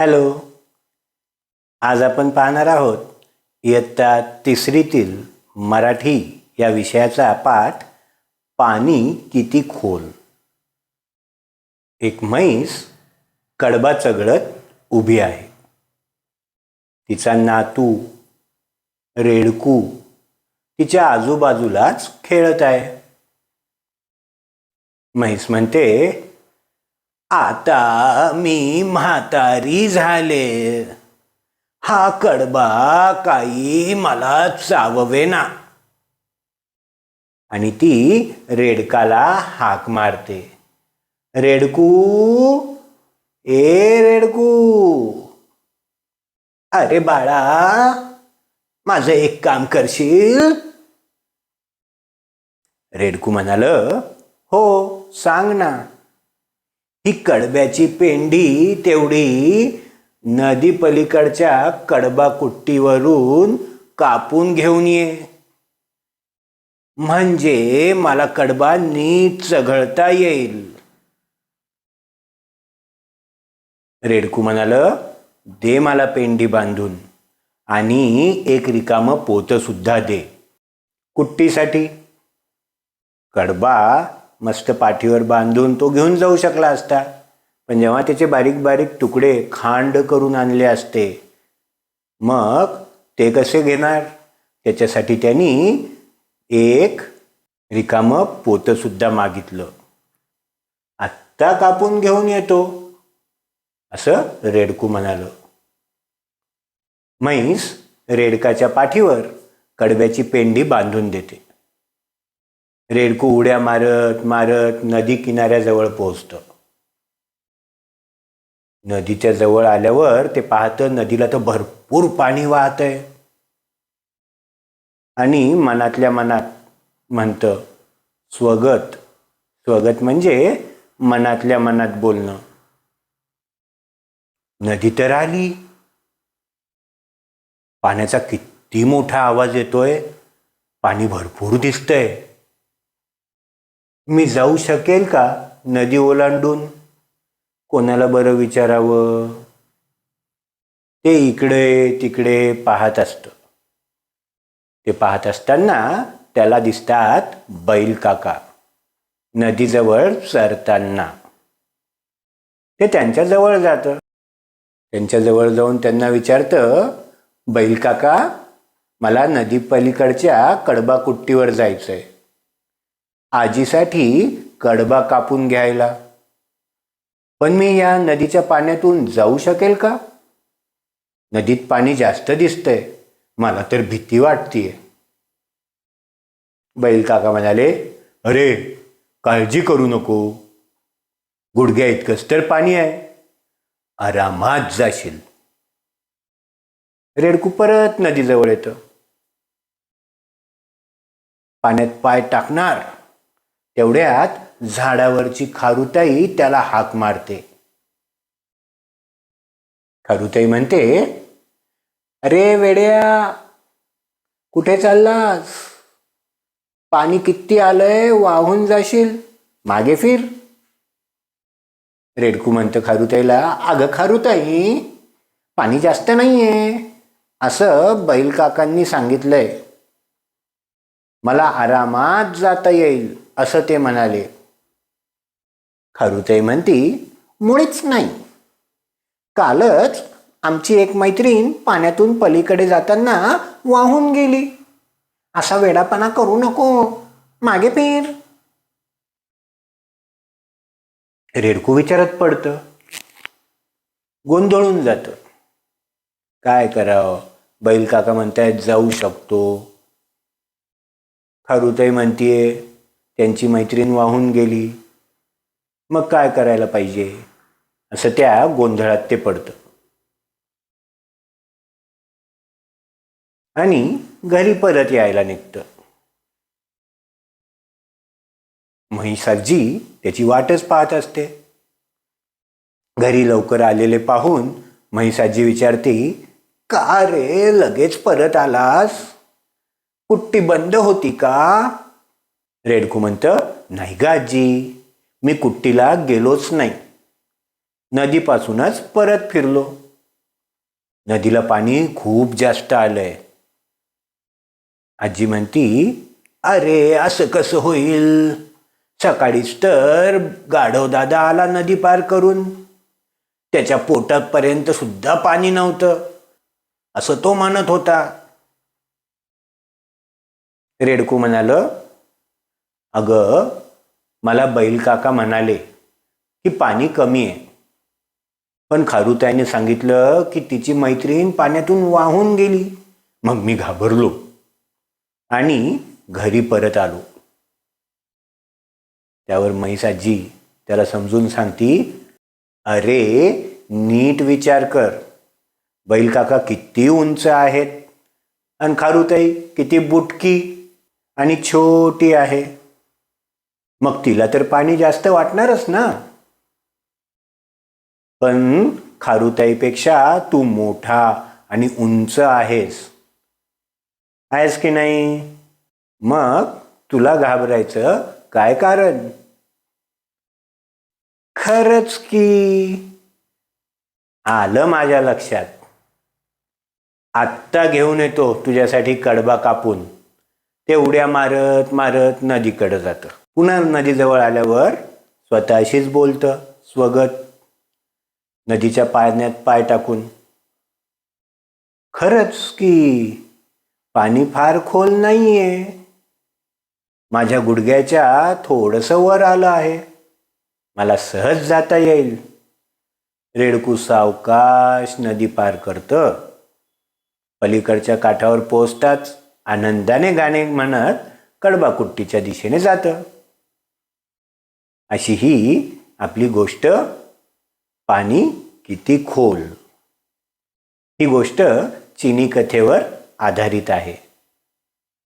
Hello. आज आपण पाहणार आहोत इयत्ता तिसरीतील मराठी या विषयाचा पाठ पाणी किती खोल. एक म्हैस कडबा चगळत उभी आहे. तिचा नातू रेडकू तिच्या आजूबाजूलाच खेळत आहे. म्हैस म्हणते आता मी म्हातारी झाले. हा कडबा काही मला चाववेना. आणि ती रेडकाला हाक मारते. रेडकू ए रेडकू. अरे बाळा माझं एक काम करशील? रेडकू म्हणाल हो सांग ना. ही कडब्याची पेंडी तेवढी नदी पलीकडच्या कडबा कुट्टीवरून कापून घेऊन ये. म्हणजे मला कडबा नीट चघळता येईल. रेडकू म्हणाल दे मला पेंडी बांधून आणि एक रिकामं पोतं सुद्धा दे. कुट्टीसाठी? कडबा मस्त पाठीवर बांधून तो घेऊन जाऊ शकला असता. पण जेव्हा त्याचे बारीक बारीक तुकडे खांड करून आणले असते मग ते कसे घेणार? त्याच्यासाठी त्यांनी एक रिकामं पोतंसुद्धा मागितलं. आत्ता कापून घेऊन येतो असं रेडकू म्हणालं. म्हैस रेडकाच्या पाठीवर कडब्याची पेंडी बांधून देते. रेडकू उड्या मारत मारत नदी किनाऱ्याजवळ पोहोचतं. नदीच्या जवळ आल्यावर ते पाहतं नदीला तर भरपूर पाणी वाहत आहे आणि मनातल्या मनात म्हणतं स्वगत. स्वगत म्हणजे मनातल्या मनात बोलणं. नदी तर आली. पाण्याचा किती मोठा आवाज येतोय. पाणी भरपूर दिसतंय. मी जाऊ शकेल का? नदी ओलांडून. कोणाला बरं विचारावं? ते इकडे तिकडे पाहत असतं. ते पाहत असताना त्याला दिसतात बैल काका. नदीजवळ सरताना ते त्यांच्याजवळ जातं. त्यांच्याजवळ जाऊन त्यांना विचारतं बैल काका मला नदी पलीकडच्या कडबा कुट्टीवर जायचंय. आजीसाठी कडबा कापून घ्यायला. पण मी या नदीच्या पाण्यातून जाऊ शकेल का? नदीत पाणी जास्त दिसतंय. मला तर भीती वाटतीये. बैल काका म्हणाले अरे काळजी करू नको. गुडघ्या इतकंच तर पाणी आहे. आरामात जाशील. रेडकू परत नदीजवळ येतं. पाण्यात पाय टाकणार. तेवढ्यात झाडावरची खारुताई त्याला हाक मारते. खारुताई म्हणते अरे वेड्या कुठे चाललास? पाणी किती आलंय वाहून जाशील? मागे फिर. रेडकू म्हणतं खारुताईला अगं खारुताई पाणी जास्त नाहीये. असं बैल काकांनी सांगितलंय. मला आरामात जाता येईल. असं ते म्हणाले. खारुताई म्हणती मुळीच नाही. कालच आमची एक मैत्रीण पाण्यातून पलीकडे जाताना वाहून गेली. असा वेडापणा करू नको. मागे फिर. रेडकू विचारत पडतं. गोंधळून जातं. काय करावं? बैल काका म्हणतायत जाऊ शकतो. खारुताई म्हणतीये त्यांची मैत्रीण वाहून गेली. मग काय करायला पाहिजे? असं त्या गोंधळात ते पडतं. आणि घरी परत यायला निघतं. म्हैसाजी त्याची वाटच पाहत असते. घरी लवकर आलेले पाहून म्हैसाजी विचारते का रे लगेच परत आलास? पुट्टी बंद होती का? रेडकू म्हणतं नाही ग आजी मी कुट्टीला गेलोच नाही. नदीपासूनच परत फिरलो. नदीला पाणी खूप जास्त आलंय. आजी म्हणती अरे असं कसं होईल? सकाळीच तर गाढव दादा आला नदी पार करून. त्याच्या पोटापर्यंत सुद्धा पाणी नव्हतं. असं तो म्हणत होता. रेडकू म्हणाल अगं मला बैल काका म्हणाले की पाणी कमी आहे. पण खारुताईने सांगितलं की तिची मैत्रीण पाण्यातून वाहून गेली. मग मी घाबरलो आणि घरी परत आलो. त्यावर म्हैसाजी त्याला समजून सांगती अरे नीट विचार कर. बैल काका किती उंच आहेत? आणि खारुताई किती बुटकी आणि छोटी आहे. मग तिला तर पाणी जास्त वाटणारच ना. पण खारुताईपेक्षा तू मोठा आणि उंच आहेस. आहेस की नाही? मग तुला घाबरायचं काय कारण? खरच की. आलं माझ्या लक्षात. आत्ता घेऊन येतो तुझ्यासाठी कडबा कापून. ते उड्या मारत मारत नदीकडे जातं. पुन्हा नदीजवळ आल्यावर स्वतःशीच बोलतं स्वगत नदीच्या पाण्यात पाय टाकून. खरंच की पाणी फार खोल नाहीये. माझ्या गुडघ्याच्या थोडंसं वर आलं आहे. मला सहज जाता येईल. रेडकू सावकाश नदी पार करतं. पलीकडच्या काठावर पोचताच आनंदाने गाणे म्हणत कडबाकुट्टीच्या दिशेने जातं. अशी ही आपली गोष्ट पाणी किती खोल. ही गोष्ट चिनी कथेवर आधारित आहे.